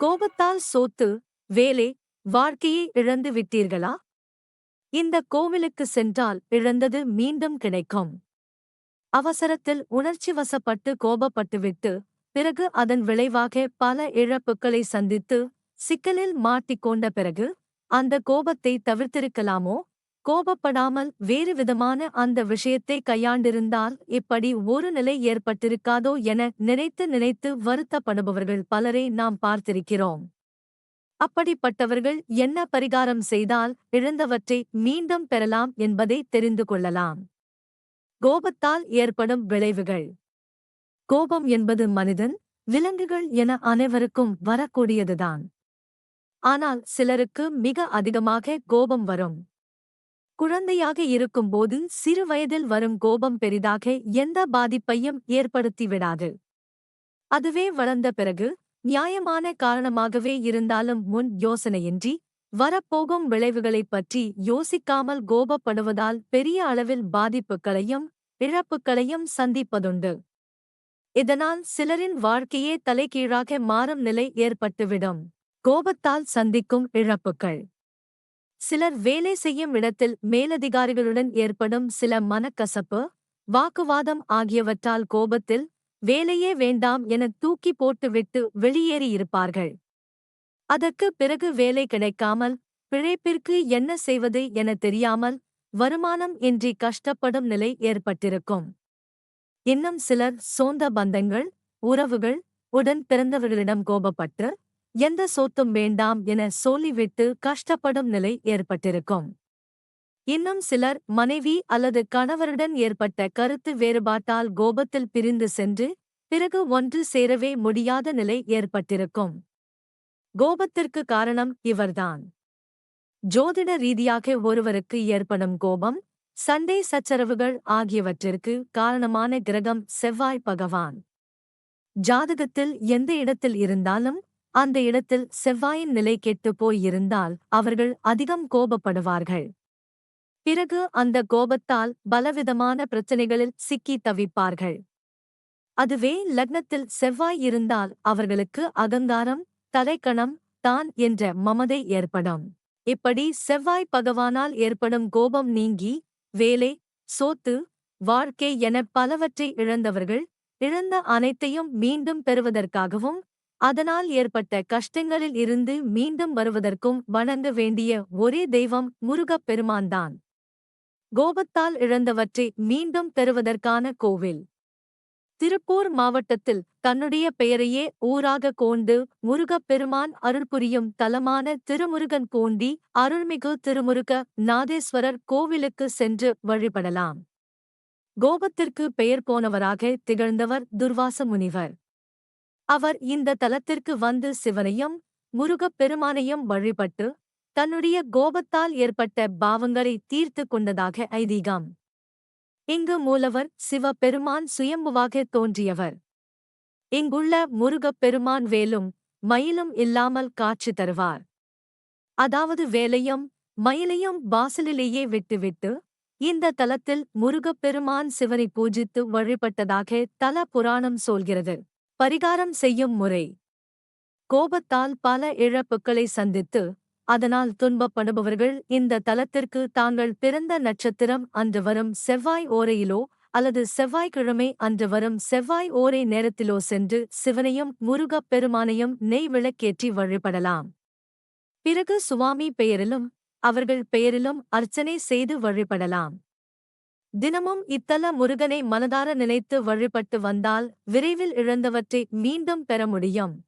கோபத்தால் சோத்து வேலை வாழ்க்கையை இழந்து விட்டீர்களா? இந்த கோவிலுக்கு சென்றால் இழந்தது மீண்டும் கிடைக்கும். அவசரத்தில் உணர்ச்சி வசப்பட்டு கோபப்பட்டுவிட்டு பிறகு அதன் விளைவாக பல இழப்புகளை சந்தித்து சிக்கலில் மாட்டிக்கொண்ட பிறகு அந்த கோபத்தை தவிர்த்திருக்கலாமோ? கோபப்படாமல் வேறு விதமான அந்த விஷயத்தை கையாண்டிருந்தால் இப்படி ஒரு நிலை ஏற்பட்டிருக்காதோ என நினைத்து நினைத்து வருத்தப்படுபவர்கள் பலரை நாம் பார்த்திருக்கிறோம். அப்படிப்பட்டவர்கள் என்ன பரிகாரம் செய்தால் இழந்தவற்றை மீண்டும் பெறலாம் என்பதை தெரிந்து கொள்ளலாம். கோபத்தால் ஏற்படும் விளைவுகள். கோபம் என்பது மனிதன் விலங்குகள் என அனைவருக்கும் வரக்கூடியதுதான். ஆனால் சிலருக்கு மிக அதிகமாக கோபம் வரும். குழந்தையாக இருக்கும்போது சிறு வயதில் வரும் கோபம் பெரிதாக எந்த பாதிப்பையும் ஏற்படுத்திவிடாது. அதுவே வளர்ந்த பிறகு நியாயமான காரணமாகவே இருந்தாலும் முன் யோசனையின்றி வரப்போகும் விளைவுகளைப் பற்றி யோசிக்காமல் கோபப்படுவதால் பெரிய அளவில் பாதிப்புகளையும் இழப்புகளையும் சந்திப்பதுண்டு. இதனால் சிலரின் வாழ்க்கையே தலைகீழாக மாறும் நிலை ஏற்பட்டுவிடும். கோபத்தால் சந்திக்கும் இழப்புகள். சிலர் வேலை செய்யும் இடத்தில் மேலதிகாரிகளுடன் ஏற்படும் சில மனக்கசப்பு வாக்குவாதம் ஆகியவற்றால் கோபத்தில் வேலையே வேண்டாம் என தூக்கி போட்டுவிட்டு வெளியேறியிருப்பார்கள் அதற்கு பிறகு வேலை கிடைக்காமல் பிழைப்பிற்கு என்ன செய்வது என தெரியாமல் வருமானம் இன்றி கஷ்டப்படும் நிலை ஏற்பட்டிருக்கும். இன்னும் சிலர் சோந்த பந்தங்கள் உறவுகள் உடன் பிறந்தவர்களிடம் கோபப்பட்டு எந்த சொத்தும் வேண்டாம் என சொல்லிவிட்டு கஷ்டப்படும் நிலை ஏற்பட்டிருக்கும். இன்னும் சிலர் மனைவி அல்லது கணவருடன் ஏற்பட்ட கருத்து வேறுபாட்டால் கோபத்தில் பிரிந்து சென்று பிறகு ஒன்று சேரவே முடியாத நிலை ஏற்பட்டிருக்கும். கோபத்திற்கு காரணம் இவர்தான். ஜோதிட ரீதியாக ஒருவருக்கு ஏற்படும் கோபம் சண்டை சச்சரவுகள் ஆகியவற்றிற்கு காரணமான கிரகம் செவ்வாய் பகவான். ஜாதகத்தில் எந்த இடத்தில் இருந்தாலும் அந்த இடத்தில் செவ்வாயின் நிலை கெட்டுப் போயிருந்தால் அவர்கள் அதிகம் கோபப்படுவார்கள். பிறகு அந்த கோபத்தால் பலவிதமான பிரச்சனைகளில் சிக்கி தவிப்பார்கள். அதுவே லக்னத்தில் செவ்வாய் இருந்தால் அவர்களுக்கு அகங்காரம் தலைக்கணம் தான் என்ற மமதை ஏற்படும். இப்படி செவ்வாய் பகவானால் ஏற்படும் கோபம் நீங்கி வேலை சோத்து வாழ்க்கை என பலவற்றை இழந்தவர்கள் இழந்த அனைத்தையும் மீண்டும் பெறுவதற்காகவும் அதனால் ஏற்பட்ட கஷ்டங்களில் இருந்து மீண்டும் வருவதற்கும் வணங்க வேண்டிய ஒரே தெய்வம் முருகப் பெருமான்தான். கோபத்தால் இழந்தவற்றை மீண்டும் பெறுவதற்கான கோவில். திருப்பூர் மாவட்டத்தில் தன்னுடைய பெயரையே ஊராக முருகப் பெருமான் அருள்புரியும் தலமான திருமுருகன் கோண்டி அருள்மிகு திருமுருக நாதேஸ்வரர் கோவிலுக்கு சென்று வழிபடலாம். கோபத்திற்கு பெயர் போனவராக திகழ்ந்தவர் துர்வாச முனிவர் அவர் இந்த தலத்திற்கு வந்து சிவனையும் முருகப் பெருமானையும் வழிபட்டு தன்னுடைய கோபத்தால் ஏற்பட்ட பாவங்களை தீர்த்து கொண்டதாக ஐதீகம். இங்கு மூலவர் சிவபெருமான் சுயம்புவாக தோன்றியவர். இங்குள்ள முருகப் பெருமான் வேலும் மயிலும் இல்லாமல் காட்சி தருவார். அதாவது வேலையும் மயிலையும் வாசலிலேயே விட்டுவிட்டு இந்த தலத்தில் முருகப்பெருமான் சிவனை பூஜித்து வழிபட்டதாக தல புராணம் சொல்கிறது. பரிகாரம் செய்யும் முறை. கோபத்தால் பல இழப்புகளை சந்தித்து அதனால் துன்பப்படுபவர்கள் இந்த தலத்திற்கு தாங்கள் பிறந்த நட்சத்திரம் அன்று வரும் செவ்வாய் ஓரையிலோ அல்லது செவ்வாய்க்கிழமை அன்று வரும் செவ்வாய் ஓரை நேரத்திலோ சென்று சிவனையும் முருகப் பெருமானையும் நெய் விளக்கேற்றி வழிபடலாம். பிறகு சுவாமி பெயரிலும் அவர்கள் பெயரிலும் அர்ச்சனை செய்து வழிபடலாம். தினமும் இத்தல முருகனை மனதார நினைத்து வழிபட்டு வந்தால் விரைவில் இழந்தவற்றை மீண்டும் பெற முடியும்.